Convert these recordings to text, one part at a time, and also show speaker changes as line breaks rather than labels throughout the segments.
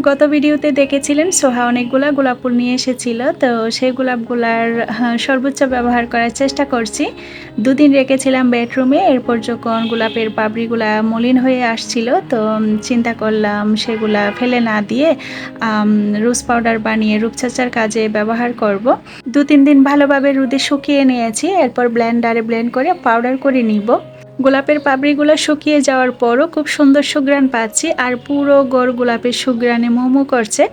গত ভিডিওতে দেখেছিলেন সোহা অনেকগুলা গোলাপ ফুল নিয়ে এসেছিল তো সেই গোলাপগুলার হ্যাঁ, সর্বোচ্চ ব্যবহার করার চেষ্টা করছি দুদিন রেখেছিলাম বেডরুমে এরপর যখন গোলাপের পাবড়িগুলা মলিন হয়ে আসছিল তো চিন্তা করলাম সেগুলা ফেলে না দিয়ে রোজ পাউডার বানিয়ে রূপচাচার কাজে ব্যবহার করব। দু তিন দিন ভালোভাবে রোদে শুকিয়ে নিয়েছি এরপর ব্লেন্ডারে ব্লেন্ড করে পাউডার করে নিব গোলাপের পাপড়িগুলো শুকিয়ে যাওয়ার পরও খুব সুন্দর সুগ্রান পাচ্ছি আর পুরো গড় গোলাপের সুগ্রানে মোমো করছে।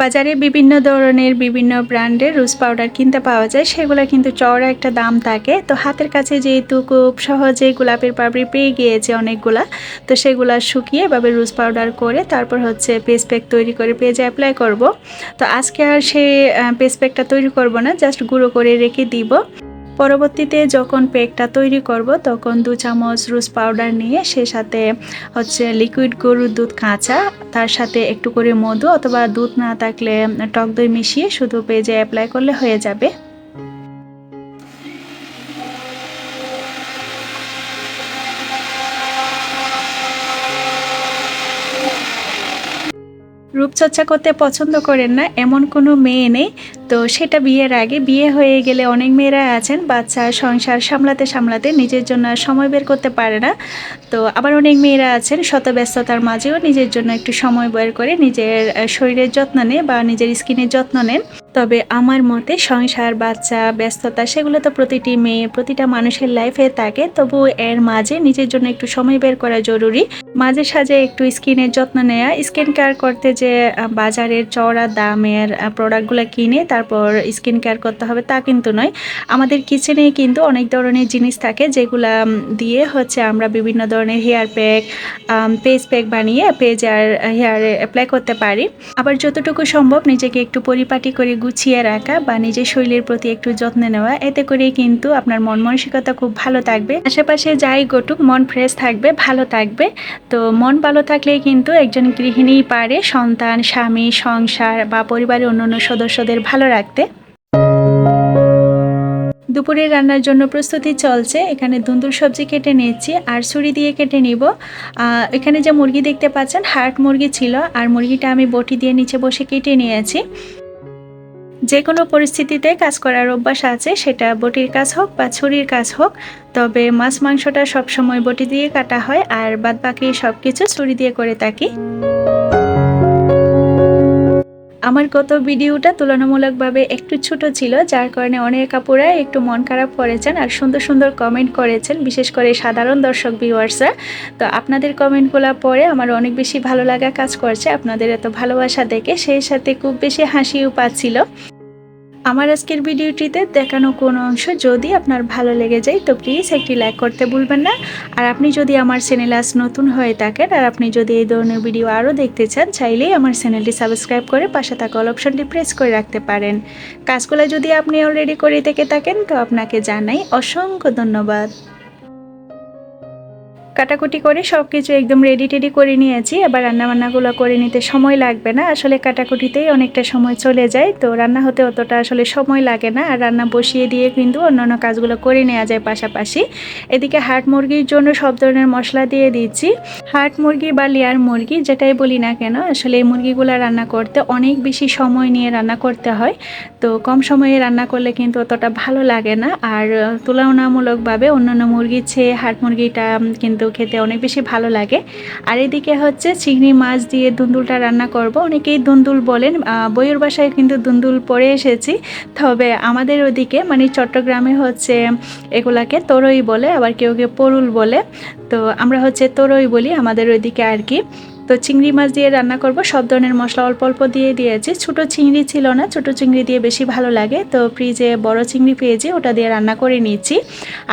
বাজারে বিভিন্ন ধরনের বিভিন্ন ব্র্যান্ডের রোজ পাউডার কিনতে পাওয়া যায় সেগুলো কিন্তু চওড়া একটা দাম থাকে। তো হাতের কাছে যেহেতু খুব সহজে গোলাপের পাপড়ি পেয়ে গিয়েছে অনেকগুলা, তো সেগুলা শুকিয়ে এভাবে রোজ পাউডার করে তারপর হচ্ছে পেস প্যাক তৈরি করে পেজে অ্যাপ্লাই করব। তো আজকে আর সে পেস প্যাকটা তৈরি করব না, জাস্ট গুঁড়ো করে রেখে দিব। পরবর্তীতে যখন পেকটা তৈরি করব, তখন দু চামচ রুস পাউডার নিয়ে সে সাথে হচ্ছে লিকুইড গরুর দুধ কাঁচা, তার সাথে একটু করে মধু অথবা দুধ না থাকলে টক দই মিশিয়ে শুধু পেজে অ্যাপ্লাই করলে হয়ে যাবে। রূপচর্চা করতে পছন্দ করেন না, এমন কোনো মেয়ে নেই। তো সেটা বিয়ের আগে, বিয়ে হয়ে গেলে অনেক মেয়েরা আছেন, বাচ্চা সংসার সামলাতে সামলাতে নিজের জন্য সময় বের করতে পারে না। তো আবার অনেক মেয়েরা আছেন শত ব্যস্ততার মাঝেও নিজের জন্য একটু সময় বের করে নিজের শরীরের যত্ন নেয় বা নিজের স্কিনের যত্ন নেন। তবে আমার মতে সংসার, বাচ্চা, ব্যস্ততা সেগুলো তো প্রতিটি মেয়ে, প্রতিটা মানুষের লাইফে থাকে। তবু এর মাঝে নিজের জন্য একটু সময় বের করা জরুরি। মাঝে সাঝে একটু স্কিনের যত্ন নেওয়া স্কিন কেয়ার করতে যে বাজারের চড়া দামের প্রোডাক্টগুলো কিনে তারপর স্কিন কেয়ার করতে হবে তা কিন্তু নয়। আমাদের কিচেনে কিন্তু অনেক ধরনের জিনিস থাকে যেগুলা দিয়ে হচ্ছে আমরা বিভিন্ন ধরনের হেয়ার প্যাক পেজ প্যাক বানিয়ে পেজ আর হেয়ারে অ্যাপ্লাই করতে পারি। আবার যতটুকু সম্ভব নিজেকে একটু পরিপাটি করে গুছিয়ে রাখা বা নিজের শরীরের প্রতি একটু যত্ন নেওয়া, এতে করে কিন্তু আপনার মন মানসিকতা খুব ভালো থাকবে। আশেপাশে যাই গটুক মন ফ্রেশ থাকবে, ভালো থাকবে। তো মন ভালো থাকলেই কিন্তু একজন গৃহিণী পারে সন্তান, স্বামী, সংসার বা পরিবারের অন্যান্য সদস্যদের ভালো রাখতে। দুপুরে রান্নার জন্য প্রস্তুতি চলছে। এখানে দুন্দুল সবজি কেটে নিয়েছি আর ছুরি দিয়ে কেটে নিব। এখানে যে মুরগি দেখতে পাচ্ছেন হার্ট মুরগি ছিল। আর মুরগিটা আমি বটি দিয়ে নিচে বসে কেটে নিয়েছি। যে কোনো পরিস্থিতিতে কাজ করার অভ্যাস আছে, সেটা বটির কাজ হোক বা ছুরির কাজ হোক। তবে মাছ মাংসটা সবসময় বটি দিয়ে কাটা হয়, আর বাদ বাকি সব কিছু ছুরি দিয়ে করে থাকি। আমার গত ভিডিওটা তুলনামূলকভাবে একটু ছোট ছিল, যার কারণে অনেক কাপুরা একটু মন খারাপ করেছেন আর সুন্দর সুন্দর কমেন্ট করেছেন, বিশেষ করে সাধারণ দর্শক ভিউয়ার্সরা তো আপনাদের কমেন্টগুলো পরে আমার অনেক বেশি ভালো লাগা কাজ করছে, আপনাদের এত ভালোবাসা দেখে সেই সাথে খুব বেশি হাসিও পাচ্ছিল। আমার আজকের ভিডিওটিতে দেখানো কোনো অংশ যদি আপনার ভালো লেগে যায়, তো প্লিজ একটি লাইক করতে ভুলবেন না। আর আপনি যদি আমার চ্যানেল আজ নতুন হয়ে থাকেন, আর আপনি যদি এই ধরনের ভিডিও আরও দেখতে চান, চাইলেই আমার চ্যানেলটি সাবস্ক্রাইব করে পাশে থাকা অল অপশনটি প্রেস করে রাখতে পারেন। কাজগুলো যদি আপনি অলরেডি করে থেকে থাকেন, তো আপনাকে জানাই অসংখ্য ধন্যবাদ। কাটাকুটি করে সব কিছু একদম রেডি টেডি করে নিয়েছি। এবার রান্নাবান্নাগুলো করে নিতে সময় লাগবে না। আসলে কাটাকুটিতেই অনেকটা সময় চলে যায়। তো রান্না হতে অতটা আসলে সময় লাগে না। আর রান্না বসিয়ে দিয়ে কিন্তু অন্যান্য কাজগুলো করে নেওয়া যায় পাশাপাশি। এদিকে হাট মুরগির জন্য সব ধরনের মশলা দিয়ে দিচ্ছি। হাট মুরগি বা লেয়ার মুরগি যেটাই বলি না কেন, আসলে এই মুরগিগুলো রান্না করতে অনেক বেশি সময় নিয়ে রান্না করতে হয়। তো কম সময়ে রান্না করলে কিন্তু অতটা ভালো লাগে না। আর তুলনামূলকভাবে অন্যান্য মুরগির চেয়ে হাট মুরগিটা কিন্তু খেতে অনেক বেশি ভালো লাগে। আর এদিকে হচ্ছে চিংড়ি মাছ দিয়ে দুন্দুলটা রান্না করব। অনেকেই দুন্দুল বলেন বইয়ের বাসায় কিন্তু দুন্দুল পরে এসেছি। তবে আমাদের ওদিকে মানে চট্টগ্রামে হচ্ছে এগুলাকে তরই বলে, আবার কেউ কেউ পরুল বলে। তো আমরা হচ্ছে তরই বলি আমাদের ওইদিকে আর কি। তো চিংড়ি মাছ দিয়ে রান্না করব। সব ধরনের মশলা অল্প অল্প দিয়ে দিয়েছি। ছোট চিংড়ি ছিল না, ছোট চিংড়ি দিয়ে বেশি ভালো লাগে। তো ফ্রিজে বড় চিংড়ি পেয়েছি, ওটা দিয়ে রান্না করে নিয়েছি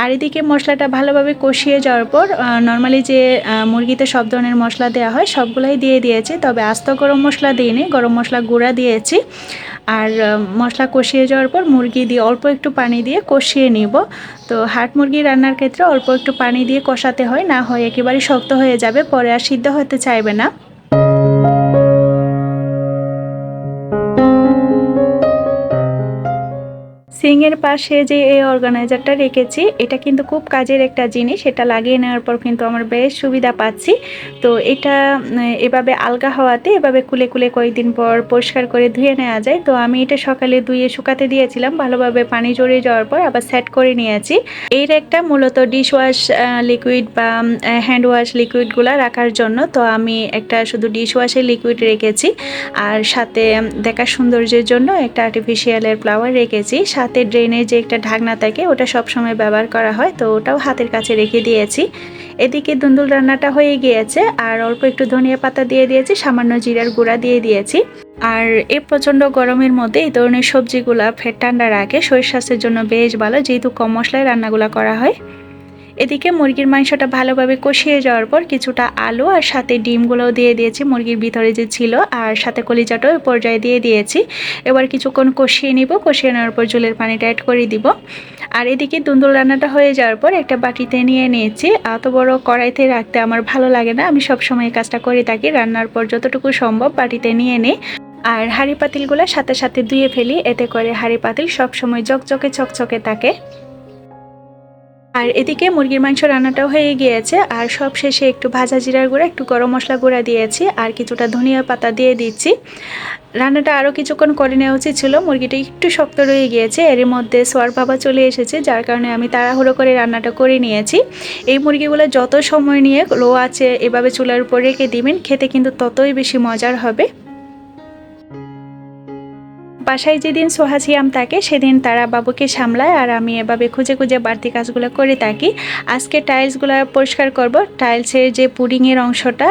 আর এদিকে মশলাটা ভালোভাবে কষিয়ে যাওয়ার পর নর্মালি যে মুরগিতে সব ধরনের মশলা দেওয়া হয়, সবগুলোই দিয়ে দিয়েছি। তবে আস্ত গরম মশলা দিইনি, গরম মশলা গুঁড়া দিয়েছি। আর মশলা কষিয়ে যাওয়ার পর মুরগি দিয়ে অল্প একটু পানি দিয়ে কষিয়ে নিব। তো হাট মুরগি রান্নার ক্ষেত্রে অল্প একটু পানি দিয়ে কষাতে হয়, না হয় একেবারে শক্ত হয়ে যাবে, পরে আর সিদ্ধ হতে চাইবে না। সিংয়ের পাশে যে এই অর্গানাইজারটা রেখেছি, এটা কিন্তু খুব কাজের একটা জিনিস। এটা লাগিয়ে নেওয়ার পর কিন্তু আমার বেশ সুবিধা পাচ্ছি। তো এটা এভাবে আলগা হওয়াতে, এভাবে কুলে কুলে কয়েকদিন পর পরিষ্কার করে ধুয়ে নেওয়া যায়। তো আমি এটা সকালে ধুয়ে শুকাতে দিয়েছিলাম। ভালোভাবে পানি জড়িয়ে যাওয়ার পর আবার সেট করে নিয়েছি। এর একটা মূলত ডিশ ওয়াশ লিকুইড বা হ্যান্ড ওয়াশ লিকুইডগুলো রাখার জন্য। তো আমি একটা শুধু ডিশ ওয়াশের লিকুইড রেখেছি। আর সাথে দেখার সৌন্দর্যের জন্য একটা আর্টিফিশিয়ালের ফ্লাওয়ার রেখেছি। সাথে ড্রেনের যে একটা ঢাকনা থাকে, ওটা সবসময় ব্যবহার করা হয়। তো ওটাও হাতের কাছে রেখে দিয়েছি। এদিকে দুন্দুল রান্নাটা হয়ে গিয়েছে, আর অল্প একটু ধনিয়া পাতা দিয়ে দিয়েছি, সামান্য জিরার গুঁড়া দিয়ে দিয়েছি। আর এ প্রচণ্ড গরমের মধ্যে এই ধরনের সবজিগুলা ফের ঠান্ডা রাখে, শরীর স্বাস্থ্যের জন্য বেশ ভালো, যেহেতু কম মশলায় রান্নাগুলো করা হয়। এদিকে মুরগির মাংসটা ভালোভাবে কষিয়ে যাওয়ার পর কিছুটা আলু আর সাথে ডিমগুলোও দিয়ে দিয়েছি মুরগির ভিতরে যে ছিল আর সাথে কলিজাটাও পর্যায়ে দিয়ে দিয়েছি। এবার কিছুক্ষণ কষিয়ে নিব, কষিয়ে নেওয়ার পর জলের পানিটা অ্যাড করে দিব। আর এদিকে দুন্দুল রান্নাটা হয়ে যাওয়ার পর একটা বাটিতে নিয়ে নিয়েছি। এত বড় কড়াইতে রাখতে আমার ভালো লাগে না। আমি সবসময় কাজটা করে থাকি, রান্নার পর যতটুকু সম্ভব বাটিতে নিয়ে নিই। আর হাঁড়ি পাতিলগুলো সাথে সাথে ধুয়ে ফেলি, এতে করে হাঁড়ি পাতিল সবসময় চকচকে চকচকে থাকে। আর এদিকে মুরগির মাংস রান্নাটাও হয়ে গিয়েছে। আর সব শেষে একটু ভাজা জিরার গুঁড়া, একটু গরম মশলা গুঁড়া দিয়েছি আর কিছুটা ধনিয়া পাতা দিয়ে দিচ্ছি। রান্নাটা আরও কিছুক্ষণ করে নেওয়া উচিত ছিল। মুরগিটা একটু শক্ত রয়ে গিয়েছে। এর মধ্যে সোয়ার বাবা চলে এসেছে, যার কারণে আমি তাড়াহুড়ো করে রান্নাটা করে নিয়েছি। এই মুরগিগুলো যত সময় নিয়ে লো আছে, এভাবে চুলার উপর রেখে দিবেন, খেতে কিন্তু ততই বেশি মজার হবে। বাসায় যেদিন সোহাসিয়াম থাকে, সেদিন তারা বাবুকে সামলায় আর আমি এভাবে খুঁজে খুঁজে বাড়তি কাজগুলো করে থাকি। আজকে টাইলসগুলো পরিষ্কার করব। টাইলসের যে পুডিংয়ের অংশটা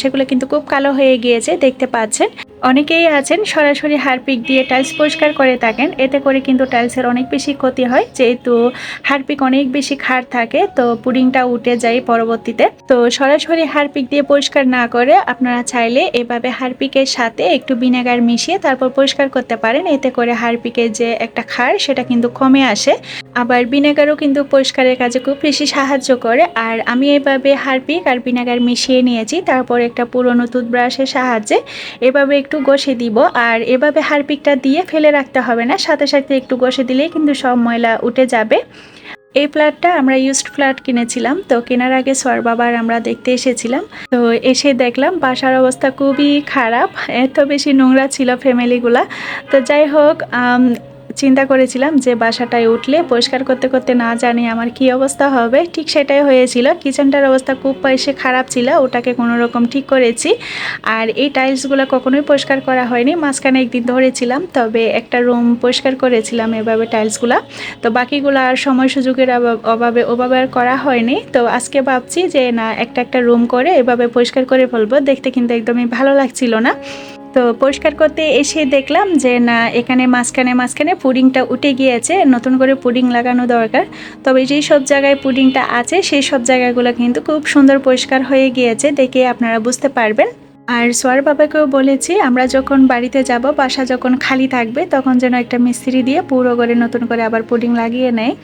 সেগুলো কিন্তু খুব কালো হয়ে গিয়েছে, দেখতে পাচ্ছেন। অনেকেই আছেন সরাসরি হারপিক দিয়ে টাইলস পরিষ্কার করে থাকেন। এতে করে কিন্তু টাইলসের অনেক বেশি ক্ষতি হয়। যেহেতু হারপিক অনেক বেশি খার থাকে, তো পুডিংটা উঠে যায় পরবর্তীতে। তো সরাসরি হারপিক দিয়ে পরিষ্কার না করে আপনারা চাইলে এভাবে হারপিকের সাথে একটু ভিনেগার মিশিয়ে তারপর পরিষ্কার করতে পারেন। এতে করে হারপিকের যে একটা খার সেটা কিন্তু কমে আসে। আবার ভিনেগারও কিন্তু পরিষ্কারের কাজে খুব বেশি সাহায্য করে। আর আমি এভাবে হারপিক আর ভিনেগার মিশিয়ে নিয়েছি, তারপর একটা পুরনো টুথব্রাশের সাহায্যে। এভাবে একটু ঘষে দিব। আর এভাবে হারপিকটা দিয়ে ফেলে রাখতে হবে না। সাথে সাথে একটু ঘষে দিলেই কিন্তু সব ময়লা উঠে যাবে। এই ফ্ল্যাটটা আমরা ইউজড ফ্ল্যাট কিনেছিলাম। তো কেনার আগে সোয়ার বাবার আমরা দেখতে এসেছিলাম। তো এসে দেখলাম, বাসার অবস্থা খুবই খারাপ। এত বেশি নোংরা ছিল ফ্যামিলিগুলা তো যাই হোক চিন্তা করেছিলাম যে বাসাটায় উঠলে পরিষ্কার করতে করতে না জানি আমার কি অবস্থা হবে, ঠিক সেটাই হয়েছিল। কিচেনটার অবস্থা খুব বেশি খারাপ ছিল, ওটাকে কোনো রকম ঠিক করেছি। আর এই টাইলসগুলো কখনোই পরিষ্কার করা হয়নি, মাঝখানে একদিন ধরেছিলাম, তবে একটা রুম পরিষ্কার করেছিলাম এভাবে টাইলসগুলো। তো বাকিগুলো আর সময় সুযোগের অভাব- অভাবে ওভাবে আর করা হয়নি। তো আজকে ভাবছি যে না, একটা একটা রুম করে এভাবে পরিষ্কার করে ফেলব, দেখতে কিন্তু একদমই ভালো লাগছিল না। তো পরিষ্কার করতে এসে দেখলাম যে না, এখানে মাঝখানে মাঝখানে পুডিংটা উঠে গিয়েছে, নতুন করে পুডিং লাগানো দরকার। তবে যেই সব জায়গায় পুডিংটা আছে, সেই সব জায়গাগুলো কিন্তু খুব সুন্দর পরিষ্কার হয়ে গিয়েছে দেখে আপনারা বুঝতে পারবেন। আর সোয়ার বাবাকেও বলেছি, আমরা যখন বাড়িতে যাব, বাসা যখন খালি থাকবে, তখন যেন একটা মিস্ত্রি দিয়ে পুরো করে নতুন করে আবার পুডিং লাগিয়ে নেয়।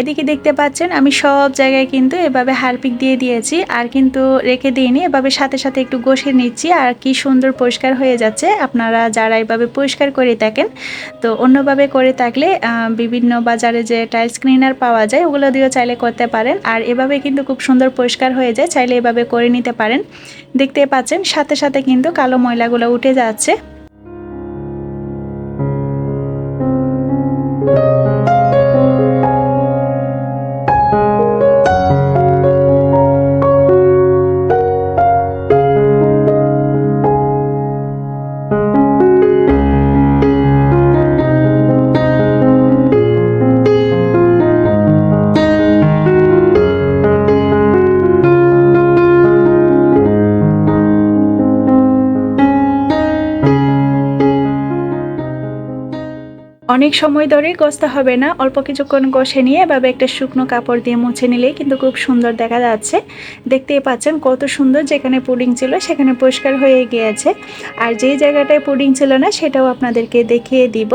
এদিকে দেখতে পাচ্ছেন, আমি সব জায়গায় কিন্তু এভাবে হারপিক দিয়ে দিয়েছি, আর কিন্তু রেখে দিইনি। এভাবে সাথে সাথে একটু ঘষে নিচ্ছি, আর কি সুন্দর পরিষ্কার হয়ে যাচ্ছে। আপনারা যারা এভাবে পরিষ্কার করে থাকেন, তো অন্যভাবে করে থাকলে বিভিন্ন বাজারে যে টাইলস ক্লিনার পাওয়া যায়, ওগুলো দিয়েও চাইলে করতে পারেন। আর এভাবে কিন্তু খুব সুন্দর পরিষ্কার হয়ে যায়, চাইলে এভাবে করে নিতে পারেন। দেখতে পাচ্ছেন, সাথে সাথে কিন্তু কালো ময়লাগুলো উঠে যাচ্ছে। অনেক সময় ধরে গসতে হবে না, অল্প কিছুক্ষণ কষে নিয়ে এভাবে একটা শুকনো কাপড় দিয়ে মুছে নিলেই কিন্তু খুব সুন্দর দেখা যাচ্ছে। দেখতেই পাচ্ছেন কত সুন্দর যেখানে পুডিং ছিল সেখানে পরিষ্কার হয়ে গিয়েছে। আর যেই জায়গাটায় পুডিং ছিল না সেটাও আপনাদেরকে দেখিয়ে দিব।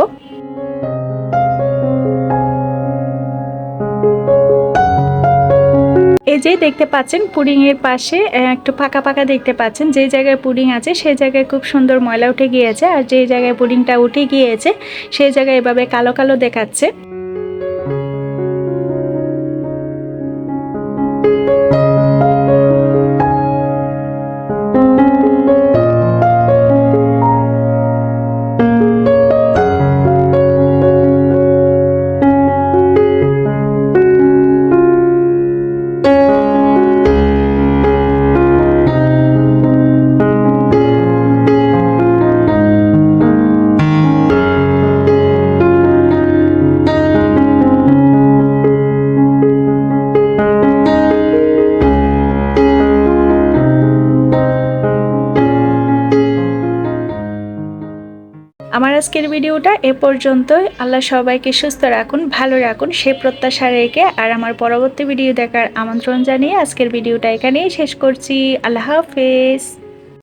এই যে দেখতে পাচ্ছেন পুডিং এর পাশে একটু ফাঁকা ফাঁকা দেখতে পাচ্ছেন। যে জায়গায় পুডিং আছে সেই জায়গায় খুব সুন্দর ময়লা উঠে গিয়েছে। আর যে জায়গায় পুডিংটা উঠে গিয়েছে সেই জায়গায় এভাবে কালো কালো দেখাচ্ছে। আজকের ভিডিওটা এ পর্যন্তই। আল্লাহ সবাইকে সুস্থ রাখুন, ভালো রাখুন, সে প্রত্যাশা রেখে। আর আমার পরবর্তী ভিডিও দেখার আমন্ত্রণ জানিয়ে আজকের ভিডিওটা এখানেই শেষ করছি। আল্লাহ হাফেজ।